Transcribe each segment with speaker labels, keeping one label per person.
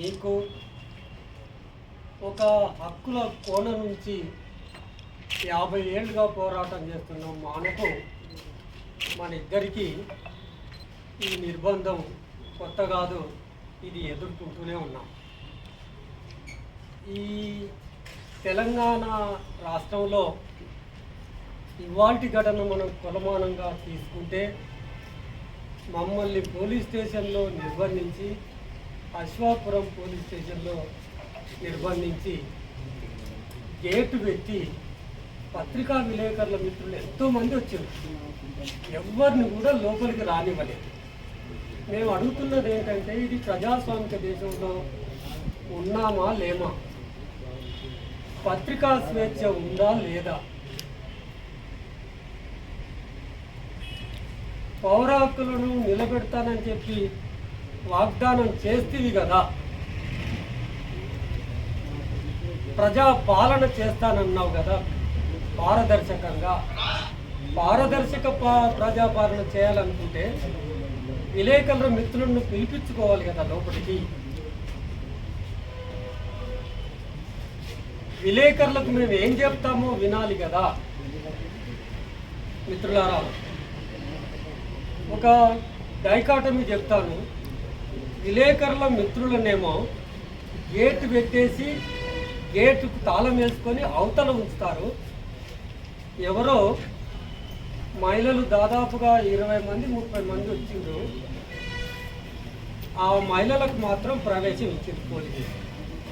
Speaker 1: మీకు ఒక హక్కుల కోణం నుంచి యాభై ఏళ్ళుగా పోరాటం చేస్తున్న మానకు మన ఇద్దరికీ ఈ నిర్బంధం కొత్త కాదు ఇది ఎదుర్కొంటూనే ఉన్నాం. ఈ తెలంగాణ రాష్ట్రంలో ఇవాల్టి ఘటన మనం కొలమానంగా తీసుకుంటే మమ్మల్ని పోలీస్ స్టేషన్లో నిర్బంధించి అశ్వాపురం పోలీస్ స్టేషన్లో నిర్బంధించి గేటు పెట్టి పత్రికా విలేకరుల మిత్రులు ఎంతోమంది వచ్చారు. ఎవరిని కూడా లోపలికి రానివ్వలేదు. మేము అడుగుతున్నది ఏంటంటే ఇది ప్రజాస్వామిక దేశంలో ఉన్నామా లేమా? పత్రికా స్వేచ్ఛ ఉందా లేదా? పౌర హక్కులను నిలబెడతానని చెప్పి వాగ్దానం చేస్తేవి కదా. ప్రజా పాలన చేస్తానన్నావు కదా పారదర్శకంగా. పారదర్శక పా- ప్రజాపాలన చేయాలనుకుంటే విలేకరుల మిత్రులను పిలిపించుకోవాలి కదా లోపలికి. విలేకరులకు మేము ఏం చెప్తామో వినాలి కదా. మిత్రులారా ఒక డైకాటమీ చెప్తాను. విలేకరుల మిత్రులనేమో గేటు పెట్టేసి గేటుకు తాళం వేసుకొని అవతల ఉంచుతారు. ఎవరో మహిళలు దాదాపుగా ఇరవై మంది ముప్పై మంది వచ్చిండ్రు. ఆ మహిళలకు మాత్రం ప్రవేశం ఇచ్చింది పోలీసు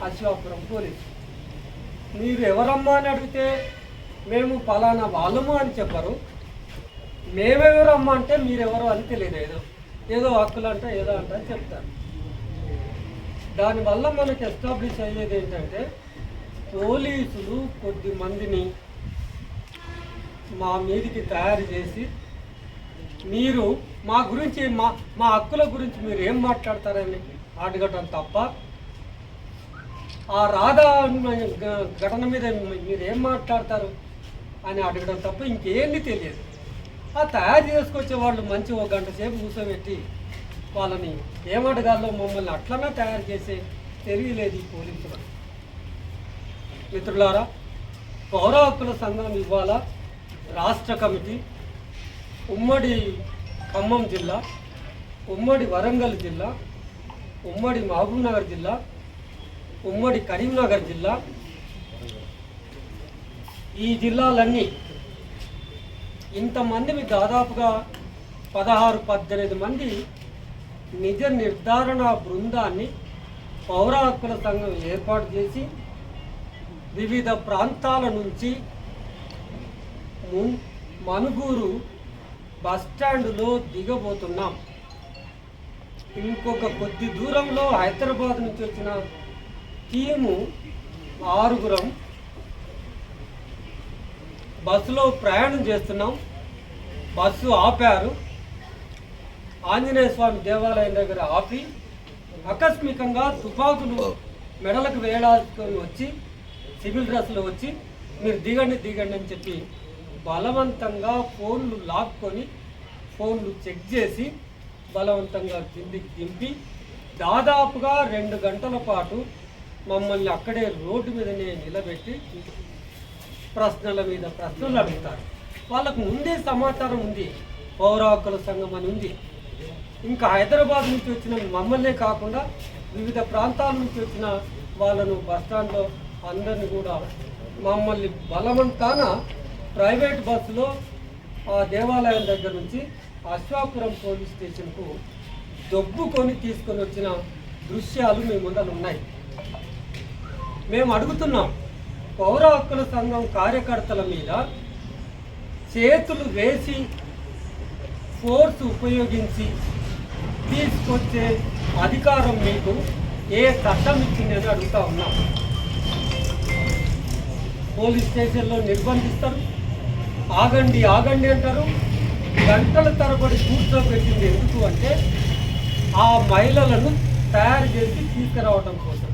Speaker 1: అశ్వాపురం పోలీసు. మీరు ఎవరమ్మా అని అడిగితే మేము పలానా వాళ్ళము అని చెప్పరు. మేమెవరమ్మా అంటే మీరెవరో అని తెలియదు. ఏదో ఏదో హక్కులు అంట ఏదో అంట అని చెప్తారు. దానివల్ల మనకి ఎస్టాబ్లిష్ అయ్యేది ఏంటంటే పోలీసులు కొద్ది మందిని మా మీదికి తయారు చేసి మీరు మా గురించి మా మా హక్కుల గురించి మీరు ఏం మాట్లాడతారని అడగటం తప్ప ఆ రాధా ఘటన మీద మీరు ఏం మాట్లాడతారు అని అడగడం తప్ప ఇంకేమీ తెలియదు. ఆ తయారు చేసుకొచ్చే వాళ్ళు మంచి ఒక గంట సేపు కూర్చోబెట్టి వాళ్ళని ఏమడగాలో మమ్మల్ని అట్లనే తయారు చేసే తెలియలేదు ఈ పోలీసులు. మిత్రులారా పౌర హక్కుల సంఘం ఇవాళ రాష్ట్ర కమిటీ ఉమ్మడి ఖమ్మం జిల్లా ఉమ్మడి వరంగల్ జిల్లా ఉమ్మడి మహబూబ్నగర్ జిల్లా ఉమ్మడి కరీంనగర్ జిల్లా. ఈ జిల్లాలన్నీ ఇంతమందిని దాదాపుగా పదహారు పద్దెనిమిది మంది నిజ నిర్ధారణ బృందాన్ని పౌర హక్కుల సంఘం ఏర్పాటు చేసి వివిధ ప్రాంతాల నుంచి మున్- మనుగూరు బస్టాండులో దిగబోతున్నాం. ఇంకొక కొద్ది దూరంలో హైదరాబాద్ నుంచి వచ్చిన టీము ఆరుగురం బస్సులో ప్రయాణం చేస్తున్నాం. బస్సు ఆపారు. ఆంజనేయ స్వామి దేవాలయం దగ్గర ఆపి ఆకస్మికంగా తుపాకులు మెడలకు వేలాడుకొని వచ్చి సివిల్ డ్రెస్లో వచ్చి మీరు దిగండి దిగండి అని చెప్పి బలవంతంగా ఫోన్లు లాక్కొని ఫోన్లు చెక్ చేసి బలవంతంగా కిందికి దింపి దాదాపుగా రెండు గంటల పాటు మమ్మల్ని అక్కడే రోడ్డు మీదనే నిలబెట్టి ప్రశ్నల మీద ప్రశ్నలు అడుగుతారు. వాళ్ళకు ముందే సమాచారం ఉంది. పౌర హక్కుల సంఘం అని ఉంది. ఇంకా హైదరాబాద్ నుంచి వచ్చిన మమ్మల్నే కాకుండా వివిధ ప్రాంతాల నుంచి వచ్చిన వాళ్ళను బస్టాండ్లో అందరిని కూడా మమ్మల్ని బలవంతాన ప్రైవేట్ బస్సులో ఆ దేవాలయం దగ్గర నుంచి అశ్వాపురం పోలీస్ స్టేషన్కు దొబ్బుకొని తీసుకొని వచ్చిన దృశ్యాలు మీ ముందర ఉన్నాయి. మేము అడుగుతున్నాం పౌర హక్కుల సంఘం కార్యకర్తల మీద చేతులు వేసి ఫోర్స్ ఉపయోగించి తీసుకొచ్చే అధికారం మీకు ఏ చట్టం ఇచ్చిందని అడుగుతా ఉన్నాం. పోలీస్ స్టేషన్లో నిర్బంధిస్తారు. ఆగండి ఆగండి అంటారు. గంటల తరబడి కూర్చోబెట్టింది ఎందుకు అంటే ఆ మహిళలను తయారు చేసి తీసుకురావడం కోసం.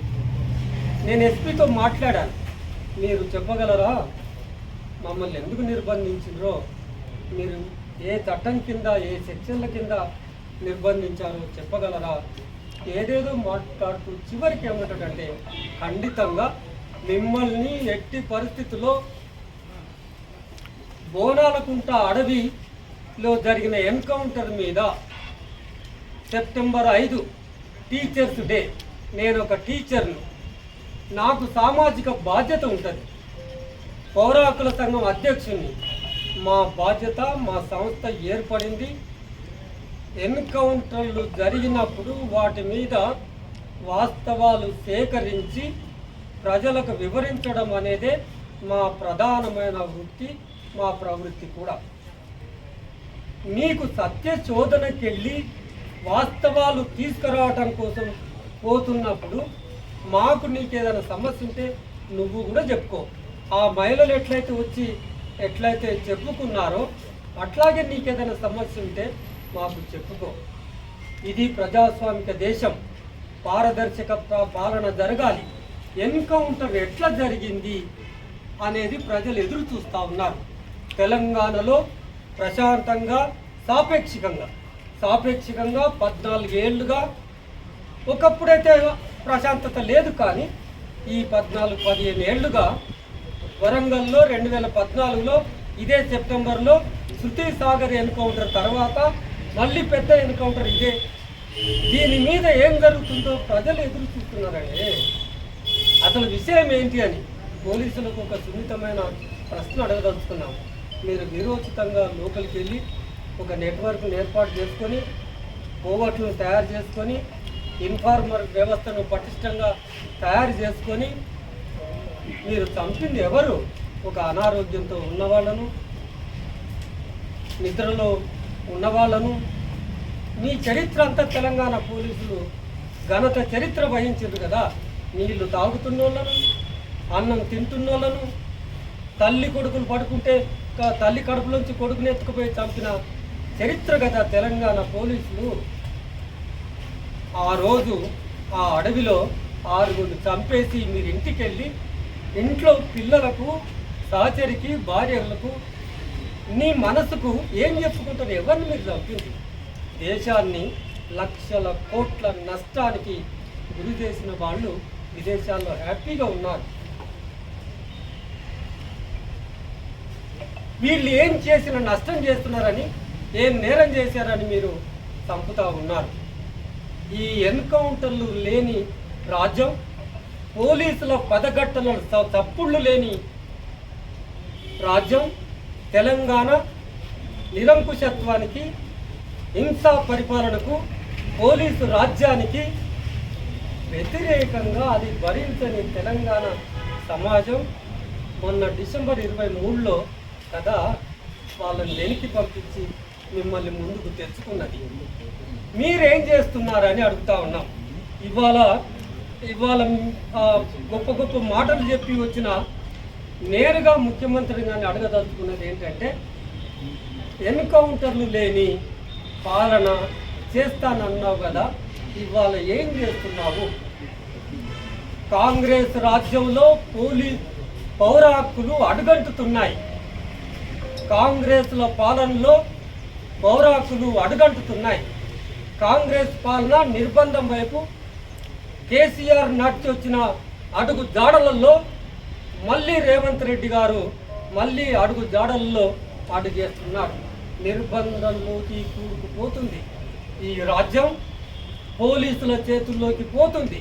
Speaker 1: నేను ఎస్పీతో మాట్లాడాను. మీరు చెప్పగలరా? మమ్మల్ని ఎందుకు నిర్బంధించిండ్రో మీరు ఏ చట్టం కింద ఏ సెక్షన్ల కింద నిర్బంధించారో చెప్పగలరా? ఏదేదో మాట్లాడుతూ చివరికి ఏమంటాడంటే ఖండితంగా మిమ్మల్ని ఎట్టి పరిస్థితుల్లో బోనాలకుంట అడవిలో జరిగిన ఎన్కౌంటర్ మీద సెప్టెంబర్ ఐదు టీచర్స్ డే. నేను ఒక టీచర్ను. నాకు సామాజిక బాధ్యత ఉంటుంది. పౌరాకుల సంఘం అధ్యక్షుడిని మా బాధ్యత మా సంస్థ ఏర్పడింది. ఎన్కౌంటర్లు జరిగినప్పుడు వాటి మీద వాస్తవాలు సేకరించి ప్రజలకు వివరించడం అనేదే మా ప్రధానమైన వృత్తి మా ప్రవృత్తి కూడా. నీకు సత్య శోధనకెళ్ళి వాస్తవాలు తీసుకురావటం కోసం పోతున్నప్పుడు మాకు నీకేదైనా సమస్య ఉంటే నువ్వు కూడా చెప్పుకో. ఆ మహిళలు ఎట్లయితే వచ్చి ఎట్లయితే చెప్పుకున్నారో అట్లాగే నీకు ఏదైనా సమస్య ఉంటే మాకు చెప్పుకో. ఇది ప్రజాస్వామిక దేశం. పారదర్శక పాలన జరగాలి. ఎన్కౌంటర్ ఎట్లా జరిగింది అనేది ప్రజలు ఎదురు చూస్తూ ఉన్నారు. తెలంగాణలో ప్రశాంతంగా సాపేక్షికంగా. సాపేక్షికంగా పద్నాలుగేళ్ళుగా ఒకప్పుడైతే ప్రశాంతత లేదు కానీ ఈ పద్నాలుగు పదిహేను ఏళ్ళుగా వరంగల్లో రెండు వేల పద్నాలుగులో ఇదే సెప్టెంబర్లో శృతి సాగర్ ఎన్కౌంటర్ తర్వాత మళ్ళీ పెద్ద ఎన్కౌంటర్ ఇదే. దీని మీద ఏం జరుగుతుందో ప్రజలు ఎదురు చూస్తున్నారండి అసలు విషయం ఏంటి అని పోలీసులకు ఒక సున్నితమైన ప్రశ్న అడగదలుచుకున్నాము మీరు విరోచితంగా లోపలికి వెళ్ళి ఒక నెట్వర్క్ను ఏర్పాటు చేసుకొని కోవట్లను తయారు చేసుకొని ఇన్ఫార్మర్ వ్యవస్థను పటిష్టంగా తయారు చేసుకొని మీరు చంపింది ఎవరు? ఒక అనారోగ్యంతో ఉన్నవాళ్ళను నిద్రలో ఉన్నవాళ్ళను. మీ చరిత్ర అంతా తెలంగాణ పోలీసులు ఘనత చరిత్ర వహించారు కదా. నీళ్ళు తాగుతున్నోళ్ళను అన్నం తింటున్నోళ్ళను తల్లి కొడుకులు పడుకుంటే తల్లి కడుపులోంచి కొడుకుని ఎత్తుకుపోయి చంపిన చరిత్ర కదా తెలంగాణ పోలీసులు. ఆ రోజు ఆ అడవిలో ఆరుగురు చంపేసి మీరు ఇంటికి వెళ్ళి ఇంట్లో పిల్లలకు సహచరికి భార్యలకు నీ మనసుకు ఏం చెప్పుకుంటారు ఎవరిని మీరు చంపింది దేశాన్ని లక్షల కోట్ల నష్టానికి గురి చేసిన వాళ్ళు విదేశాల్లో హ్యాపీగా ఉన్నారు. వీళ్ళు ఏం చేసిన నష్టం చేస్తున్నారని ఏం నేరం చేశారని మీరు చంపుతా ఉన్నారు. ఈ ఎన్కౌంటర్లు లేని రాజ్యం పోలీసుల పదగట్టలు తప్పుళ్ళు లేని రాజ్యం తెలంగాణ నిరంకుశత్వానికి హింసా పరిపాలనకు పోలీసు రాజ్యానికి వ్యతిరేకంగా అది భరించని తెలంగాణ సమాజం మొన్న డిసెంబర్ ఇరవై మూడులో కదా వాళ్ళని వెనక్కి పంపించి మిమ్మల్ని ముందుకు తెచ్చుకున్నది. మీరేం చేస్తున్నారని అడుగుతా ఉన్నాం. ఇవాళ ఇవాళ గొప్ప గొప్ప మాటలు చెప్పి వచ్చిన నేరుగా ముఖ్యమంత్రి గారిని అడగదలుచుకున్నది ఏంటంటే ఎన్కౌంటర్లు లేని పాలన చేస్తానన్నావు కదా ఇవాళ ఏం చేస్తున్నావు? కాంగ్రెస్ రాజ్యంలో పోలీస్ పౌర హక్కులు అడుగంటుతున్నాయి. కాంగ్రెస్ల పాలనలో పౌర హక్కులు అడుగంటుతున్నాయి. కాంగ్రెస్ పాలన నిర్బంధం వైపు కేసీఆర్ నడిచి వచ్చిన అడుగు జాడలలో మళ్ళీ రేవంత్ రెడ్డి గారు మళ్ళీ అడుగు జాడల్లో అడుగేస్తున్నాడు నిర్బంధంలోకి కూరుకుపోతుంది ఈ రాజ్యం పోలీసుల చేతుల్లోకి పోతుంది.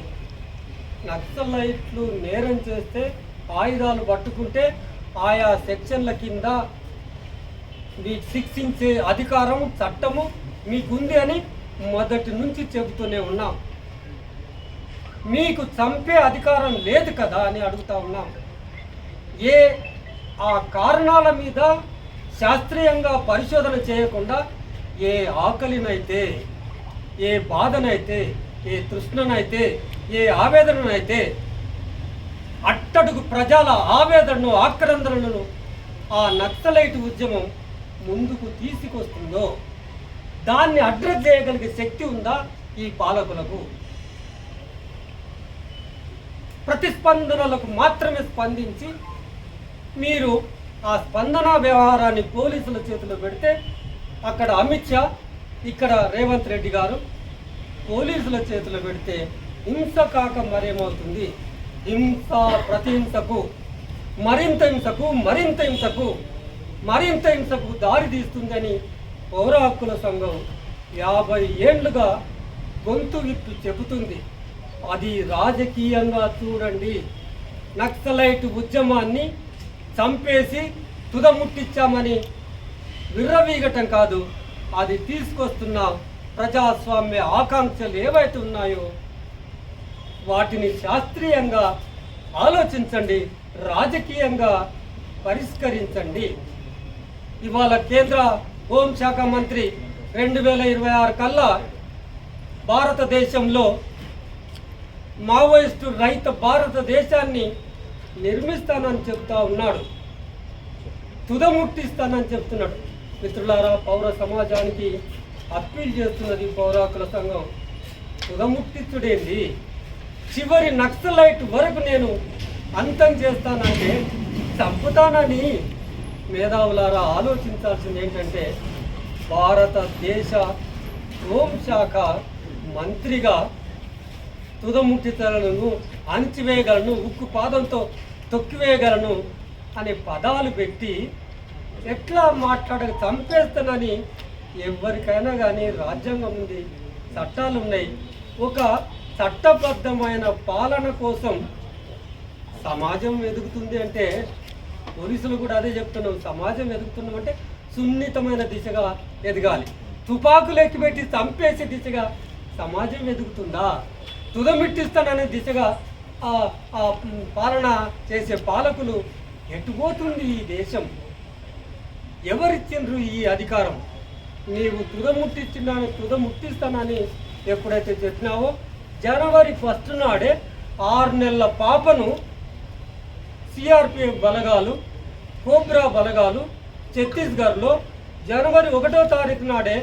Speaker 1: నక్సలైట్లు నేరం చేస్తే ఆయుధాలు పట్టుకుంటే ఆయా సెక్షన్ల కింద మీకు శిక్షించే అధికారం చట్టము మీకుంది అని మొదటి నుంచి చెబుతూనే ఉన్నాం. మీకు చంపే అధికారం లేదు కదా అని అడుగుతా ఉన్నాం. ఏ ఆ కారణాల మీద శాస్త్రీయంగా పరిశోధన చేయకుండా ఏ ఆకలినైతే ఏ బాధనైతే ఏ తృష్ణనైతే ఏ ఆవేదననైతే అట్టడుగు ప్రజల ఆవేదనను ఆక్రందనలను ఆ నక్సలైట్ ఉద్యమం ముందుకు తీసుకొస్తుందో దాన్ని అడ్రస్ చేయగలిగే శక్తి ఉందా ఈ పాలకులకు? ప్రతిస్పందనలకు మాత్రమే స్పందించి మీరు ఆ స్పందన వ్యవహారాన్ని పోలీసుల చేతిలో పెడితే అక్కడ అమిత్ షా ఇక్కడ రేవంత్ రెడ్డి గారు పోలీసుల చేతిలో పెడితే హింస కాక మరేమవుతుంది? హింస ప్రతిహింసకు మరింత హింసకు మరింత హింసకు మరింత హింసకు దారి తీస్తుందని పౌర హక్కుల సంఘం యాభై ఏండ్లుగా గొంతు విప్పి చెబుతుంది. అది రాజకీయంగా చూడండి. నక్సలైట్ ఉద్యమాన్ని చంపేసి తుదముట్టించామని విర్రవీగటం కాదు. అది తీసుకొస్తున్న ప్రజాస్వామ్య ఆకాంక్షలు ఏవైతే ఉన్నాయో వాటిని శాస్త్రీయంగా ఆలోచించండి రాజకీయంగా పరిష్కరించండి. ఇవాళ కేంద్ర హోంశాఖ మంత్రి రెండు వేల ఇరవై ఆరు కల్లా భారతదేశంలో మావోయిస్టు రహిత భారతదేశాన్ని నిర్మిస్తానని చెప్తా ఉన్నాడు. తుదముట్టిస్తానని చెప్తున్నాడు. మిత్రులారా పౌర సమాజానికి అప్పీల్ చేస్తున్నది పౌర సంఘం. తుదముట్టించుడేంది చివరి నక్సలైట్ వరకు నేను అంతం చేస్తానంటే చంపుతానని మేధావులారా ఆలోచించాల్సింది ఏంటంటే భారతదేశ హోంశాఖ మంత్రిగా తుదముట్టితలను అణిచివేయగలను ఉక్కు పాదంతో తొక్కివేయగలను అనే పదాలు పెట్టి ఎట్లా మాట్లాడక చంపేస్తానని ఎవరికైనా కానీ రాజ్యాంగం ఉంది చట్టాలు ఉన్నాయి. ఒక చట్టబద్ధమైన పాలన కోసం సమాజం ఎదుగుతుంది అంటే పోలీసులు కూడా అదే చెప్తున్నాం సమాజం ఎదుగుతున్నాం అంటే సున్నితమైన దిశగా ఎదగాలి. తుపాకులు ఎక్కిపెట్టి చంపేసే దిశగా సమాజం ఎదుగుతుందా? తుదమిట్టిస్తాననే దిశగా ఆ పాలన చేసే పాలకులు ఎటుపోతుంది ఈ దేశం? ఎవరిచ్చిండ్రు ఈ అధికారం? నీవు తుదముట్టిస్తున్నాను తుదముట్టిస్తానని ఎప్పుడైతే చెప్పినావో జనవరి ఫస్ట్ నాడే ఆరు నెలల పాపను సిఆర్పిఎఫ్ బలగాలు కోబ్రా బలగాలు ఛత్తీస్గఢ్లో జనవరి ఒకటో తారీఖు నాడే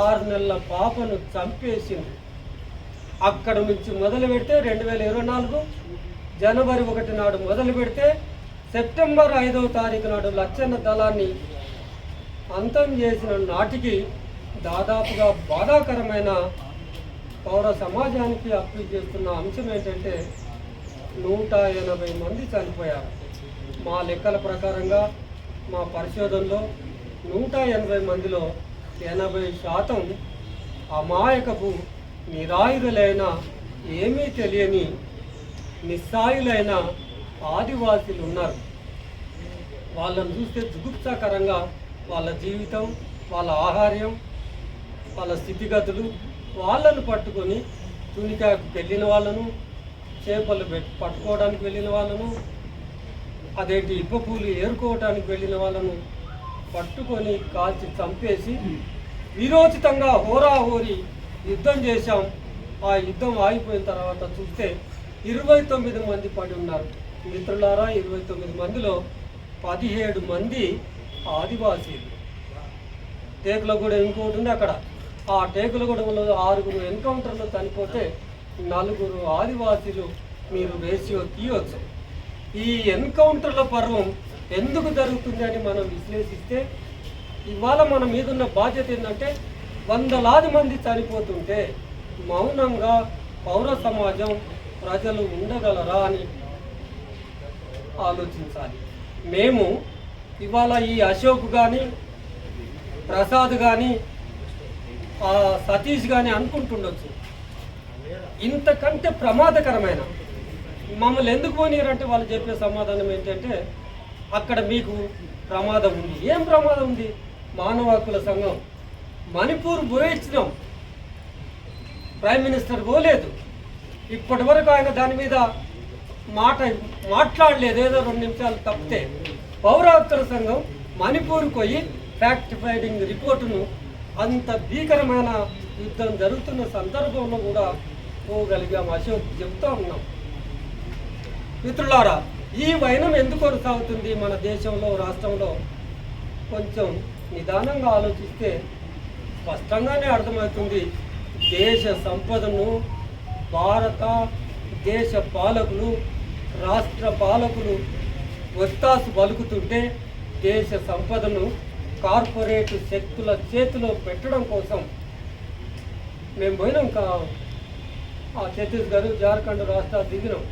Speaker 1: ఆరు నెలల పాపను చంపేసింది అక్కడ నుంచి మొదలు పెడితే రెండు వేల ఇరవై నాలుగు జనవరి ఒకటి నాడు మొదలు పెడితే సెప్టెంబర్ ఐదవ తారీఖు నాడు లచ్చన్న దళాన్ని అంతం చేసిన నాటికి దాదాపుగా బాధాకరమైన పౌర సమాజానికి అప్పీల్ చేస్తున్న అంశం ఏంటంటే నూట ఎనభై మంది చనిపోయారు. మా లెక్కల ప్రకారంగా మా పరిశోధనలో నూట ఎనభై మందిలో ఎనభై శాతం అమాయకపు నిరాయుధులైన ఏమీ తెలియని నిస్సాయులైన ఆదివాసీలు ఉన్నారు వాళ్ళని చూస్తే జుగుప్సాకరంగా వాళ్ళ జీవితం వాళ్ళ ఆహార్యం వాళ్ళ స్థితిగతులు వాళ్ళను పట్టుకొని తునికాకు వెళ్ళిన వాళ్ళను చేపలు పట్టుకోవడానికి వెళ్ళిన వాళ్ళను అదేంటి ఇబ్బపూలు ఏరుకోవడానికి వెళ్ళిన వాళ్ళను పట్టుకొని కాల్చి చంపేసి విరోచితంగా హోరాహోరి యుద్ధం చేశాం. ఆ యుద్ధం ఆగిపోయిన తర్వాత చూస్తే ఇరవై తొమ్మిది మంది పడి ఉన్నారు. మిత్రులారా ఇరవై తొమ్మిది మందిలో పదిహేడు మంది ఆదివాసీలు. టేకులగూడ ఇంకోటి ఉంది అక్కడ. ఆ టేకులగూడెంలో ఆరుగురు ఎన్కౌంటర్లో చనిపోతే నలుగురు ఆదివాసీలు మీరు వేసి తీయవచ్చు ఈ ఎన్కౌంటర్ల పర్వం ఎందుకు జరుగుతుంది అని మనం విశ్లేషిస్తే ఇవాళ మన మీదున్న బాధ్యత ఏంటంటే వందలాది మంది చనిపోతుంటే మౌనంగా పౌర సమాజం ప్రజలు ఉండగలరా అని ఆలోచించాలి. మేము ఇవాళ ఈ అశోక్ కానీ ప్రసాద్ కానీ సతీష్ కానీ అనుకుంటుండొచ్చు. ఇంతకంటే ప్రమాదకరమైన మమ్మల్ని ఎందుకు పోనీరంటే వాళ్ళు చెప్పే సమాధానం ఏంటంటే అక్కడ మీకు ప్రమాదం ఉంది. ఏం ప్రమాదం ఉంది? మానవ హక్కుల సంఘం. మణిపూర్ పోయించినాం ప్రైమ్ మినిస్టర్ పోలేదు. ఇప్పటి వరకు ఆయన దాని మీద మాట మాట్లాడలేదు. ఏదో రెండు నిమిషాలు తప్పితే పౌర హక్కుల సంఘం మణిపూర్ పోయి ఫ్యాక్ట్ ఫైడింగ్ రిపోర్టును అంత భీకరమైన యుద్ధం జరుగుతున్న సందర్భంలో కూడా పోగలిగాం అశోక్ చెప్తా ఉన్నాం. మిత్రులారా ఈ వైనం ఎందుకు కొనసాగుతుంది మన దేశంలో రాష్ట్రంలో? కొంచెం నిదానంగా ఆలోచిస్తే స్పష్టంగానే అర్థమవుతుంది. దేశ సంపదను భారత దేశ పాలకులు రాష్ట్ర పాలకులు ఒత్తాసు పలుకుతుంటే దేశ సంపదను కార్పొరేట్ శక్తుల చేతిలో పెట్టడం కోసం మేము పోయినాం కా ఆ ఛత్తీస్గఢ్ జార్ఖండ్ రాష్ట్రాలు దిగినాం.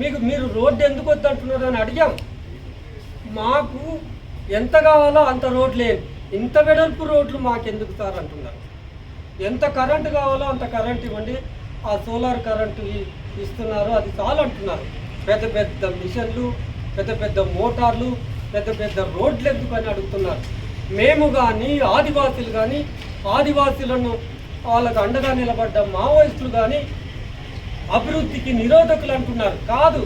Speaker 1: మీకు మీరు రోడ్డు ఎందుకు వద్దంటున్నారు అని అడిగాం. మాకు ఎంత కావాలో అంత రోడ్లు లేదు ఇంత వెడల్పు రోడ్లు మాకెందుకు సార్ అంటున్నారు? ఎంత కరెంటు కావాలో అంత కరెంట్ ఇవ్వండి. ఆ సోలార్ కరెంటు ఇస్తున్నారు. అది చాలు అంటున్నారు. పెద్ద పెద్ద మిషన్లు పెద్ద పెద్ద మోటార్లు పెద్ద పెద్ద రోడ్లు ఎందుకని అడుగుతున్నారు. మేము కానీ ఆదివాసీలు కానీ ఆదివాసీలను వాళ్ళకు అండగా నిలబడ్డ మావోయిస్టులు కానీ అభివృద్ధికి నిరోధకులు అంటున్నారు. కాదు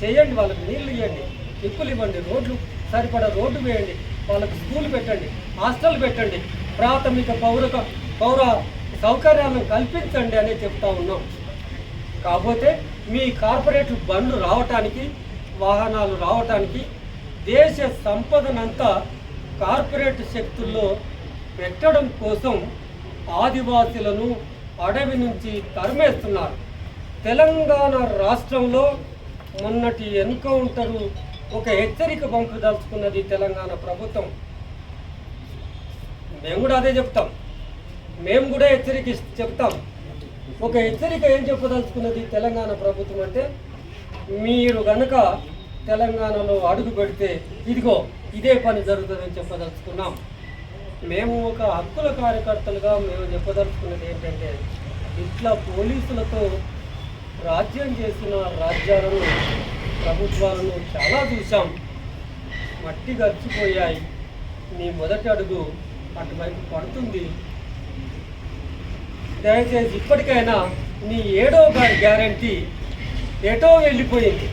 Speaker 1: చేయండి వాళ్ళకి నీళ్ళు ఇవ్వండి. నిప్పులు ఇవ్వండి రోడ్లు సరిపడా రోడ్డు వేయండి. వాళ్ళకి స్కూల్ పెట్టండి హాస్టల్ పెట్టండి ప్రాథమిక పౌరక పౌర సౌకర్యాలను కల్పించండి అని చెప్తా ఉన్నాం. కాకపోతే మీ కార్పొరేట్లు బండ్లు రావటానికి వాహనాలు రావటానికి దేశ సంపదనంతా కార్పొరేట్ శక్తుల్లో పెట్టడం కోసం ఆదివాసులను అడవి నుంచి తరిమేస్తున్నారు. తెలంగాణ రాష్ట్రంలో మొన్నటి ఎన్కౌంటరు ఒక హెచ్చరిక పంపదలుచుకున్నది తెలంగాణ ప్రభుత్వం. మేము కూడా అదే చెప్తాం. మేము కూడా హెచ్చరిక చెప్తాం. ఒక హెచ్చరిక ఏం చెప్పదలుచుకున్నది తెలంగాణ ప్రభుత్వం అంటే మీరు కనుక తెలంగాణలో అడుగు పెడితే ఇదిగో ఇదే పని జరుగుతుందని చెప్పదలుచుకున్నాం. మేము ఒక హక్కుల కార్యకర్తలుగా మేము చెప్పదలుచుకున్నది ఏంటంటే ఇట్లా పోలీసులతో రాజ్యం చేసిన రాజ్యాలను ప్రభుత్వాలను చాలా చూసాం మట్టి గడిచిపోయాయి నీ మొదటి అడుగు అటువైపు పడుతుంది. దయచేసి ఇప్పటికైనా నీ ఏడో గ్యారంటీ ఎటో వెళ్ళిపోయింది.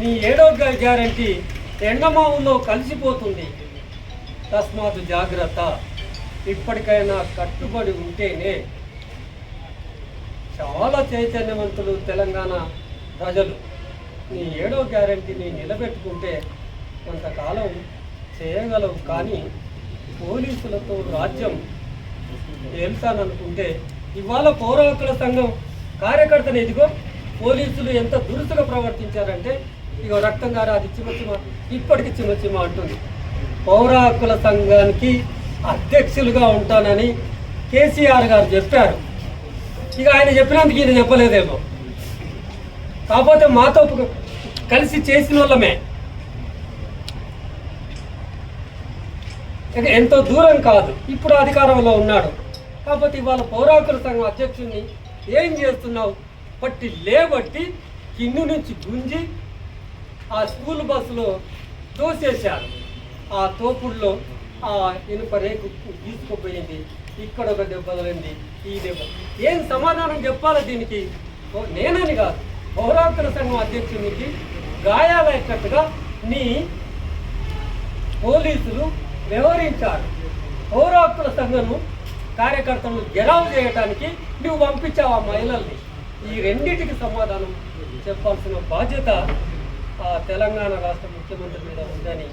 Speaker 1: నీ ఏడో గ్యారంటీ ఎండమావుల్లో కలిసిపోతుంది. తస్మాత్ జాగ్రత్త. ఇప్పటికైనా కట్టుబడి ఉంటేనే చాలా చైతన్యవంతులు తెలంగాణ ప్రజలు. నీ ఏడో గ్యారంటీని నిలబెట్టుకుంటే కొంతకాలం చేయగలవు. కానీ పోలీసులతో రాజ్యం ఏల్తాననుకుంటే ఇవాళ పౌర హక్కుల సంఘం కార్యకర్తలు ఎదిగో పోలీసులు ఎంత దురుసుగా ప్రవర్తించారంటే ఇగో రక్తం గారు అది చిమచిమ ఇప్పటికి చిమ అంటుంది. పౌర హక్కుల సంఘానికి అధ్యక్షులుగా ఉంటానని కేసీఆర్ గారు చెప్పారు. ఇక ఆయన చెప్పినందుకు ఈయన చెప్పలేదేమో. కాకపోతే మాతో కలిసి చేసిన వాళ్ళమే. ఎంతో దూరం కాదు. ఇప్పుడు అధికారంలో ఉన్నాడు. కాకపోతే ఇవాళ పౌరాకుల సంఘం అధ్యక్షుడిని ఏం చేస్తున్నావు? పట్టి లేబట్టి కింది నుంచి గుంజి ఆ స్కూల్ బస్సులో తోసేశారు. ఆ తోపుడులో ఆ ఇనుప రేకు తీసుకుపోయింది. ఇక్కడ ఒక దెబ్బ తగిలింది. ఈ దెబ్బ. ఏం సమాధానం చెప్పాలి దీనికి? ఓ, నేనని కాదు. పౌరాకుల సంఘం అధ్యక్షునికి గాయాలయ్యేటట్టుగా నీ పోలీసులు వ్యవహరించారు. పౌర సంఘను సంఘము కార్యకర్తలను గెరావు చేయడానికి నువ్వు పంపించావు ఆ మహిళల్ని? ఈ రెండింటికి సమాధానం చెప్పాల్సిన బాధ్యత ఆ తెలంగాణ రాష్ట్ర ముఖ్యమంత్రి మీద ఉందని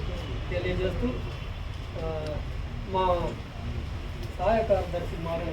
Speaker 1: తెలియజేస్తూ మా సహాయ కార్యదర్శి మారే